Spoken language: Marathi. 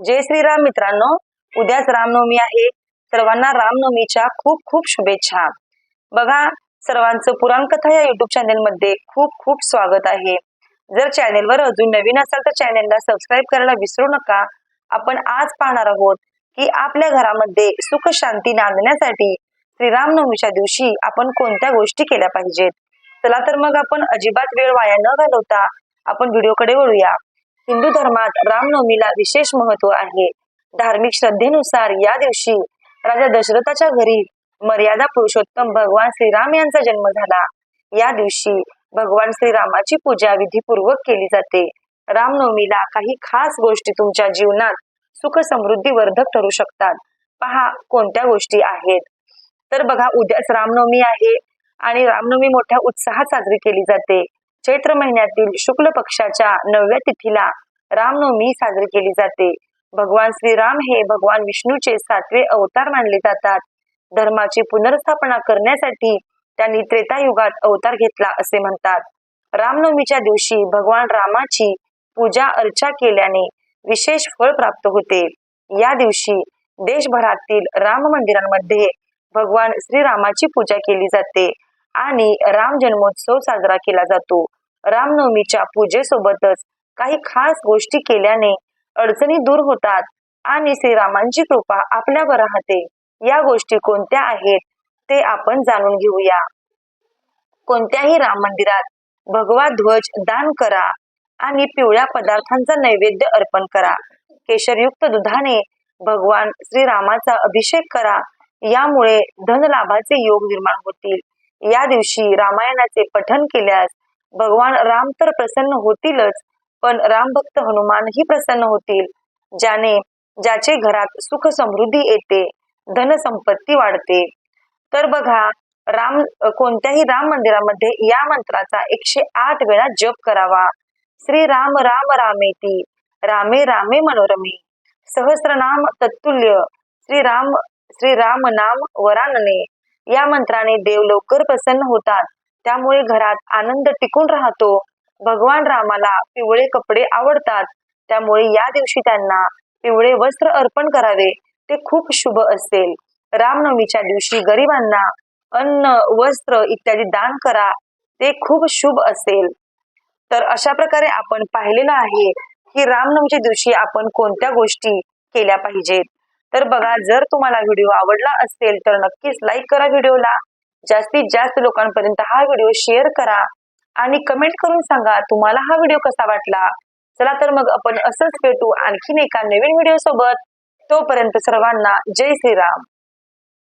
जय श्रीराम मित्रांनो उद्याच रामनवमी आहे. सर्वांना रामनवमीच्या खूप खूप शुभेच्छा. बघा सर्वांचं पुराणकथा या युट्यूब चॅनेल मध्ये खूप खूप स्वागत आहे. जर चॅनेलवर अजून नवीन असाल तर चॅनेलला सबस्क्राईब करायला विसरू नका. आपण आज पाहणार आहोत की आपल्या घरामध्ये सुख शांती नांदण्यासाठी श्रीरामनवमीच्या दिवशी आपण कोणत्या गोष्टी केल्या पाहिजेत? चला तर मग आपण अजिबात वेळ वाया न घालवता आपण व्हिडिओकडे वळूया. हिंदू धर्मात रामनवमीला विशेष महत्त्व आहे. धार्मिक श्रद्धेनुसार या दिवशी राजा दशरथाच्या घरी मर्यादा पुरुषोत्तम भगवान श्रीराम यांचा जन्म झाला. या दिवशी भगवान श्रीरामाची पूजा विधीपूर्वक केली जाते. रामनवमीला काही खास गोष्टी तुमच्या जीवनात सुख समृद्धी वर्धक ठरू शकतात. पहा कोणत्या गोष्टी आहेत? तर बघा उद्याच रामनवमी आहे आणि रामनवमी मोठ्या उत्साहात साजरी केली जाते. चैत्र महिन्यातील शुक्ल पक्षाच्या नवव्या तिथीला रामनवमी साजरी केली जाते. भगवान श्रीराम हे भगवान विष्णूचे सातवे अवतार मानले जातात. धर्माची पुनर्स्थापना करण्यासाठी त्यांनी त्रेतायुगात अवतार घेतला असे म्हणतात. रामनवमीच्या दिवशी भगवान रामाची पूजा अर्चा केल्याने विशेष फळ प्राप्त होते. या दिवशी देशभरातील राम मंदिरांमध्ये भगवान श्रीरामाची पूजा केली जाते. आणि राम जन्मोत्सव साजरा केला जातो. रामनवमीच्या पूजेसोबतच काही खास गोष्टी केल्याने अडचणी दूर होतात आणि श्रीरामांची कृपा आपल्यावर राहते. या गोष्टी कोणत्या आहेत ते आपण जाणून घेऊया. कोणत्याही राम मंदिरात भगवा ध्वज दान करा आणि पिवळ्या पदार्थांचा नैवेद्य अर्पण करा. केशरयुक्त दुधाने भगवान श्रीरामाचा अभिषेक करा. यामुळे धनलाभाचे योग निर्माण होतील. या दिवशी रामायणाचे पठन केल्यास भगवान राम तर प्रसन्न होतीलच पण रामभक्त हनुमानही प्रसन्न होतील ज्याने ज्याचे घरात सुख समृद्धी येते धनसंपत्ती वाढते. तर बघा राम कोणत्याही राम मंदिरामध्ये या मंत्राचा एकशे आठ वेळा जप करावा. श्री राम राम रामेती रामे रामे मनोरमे सहस्रनाम तत्तुल्य श्रीराम श्रीराम नाम वरानने या मंत्राने देव लवकर प्रसन्न होतात. त्यामुळे घरात आनंद टिकून राहतो. भगवान रामाला पिवळे कपडे आवडतात. त्यामुळे या दिवशी त्यांना पिवळे वस्त्र अर्पण करावे. ते खूप शुभ असेल. रामनवमीच्या दिवशी गरिबांना अन्न वस्त्र इत्यादी दान करा. ते खूप शुभ असेल. तर अशा प्रकारे आपण पाहिलेलं आहे की रामनवमीच्या दिवशी आपण कोणत्या गोष्टी केल्या पाहिजेत? तर बघा जर तुम्हाला व्हिडिओ आवडला असेल तर नक्कीच लाईक करा व्हिडिओला. जास्तीत जास्त लोकांपर्यंत हा व्हिडिओ शेअर करा आणि कमेंट करून सांगा तुम्हाला हा व्हिडिओ कसा वाटला? चला तर मग आपण असंच भेटू आणखीन एका नवीन व्हिडिओ सोबत तोपर्यंत सर्वांना जय श्रीराम.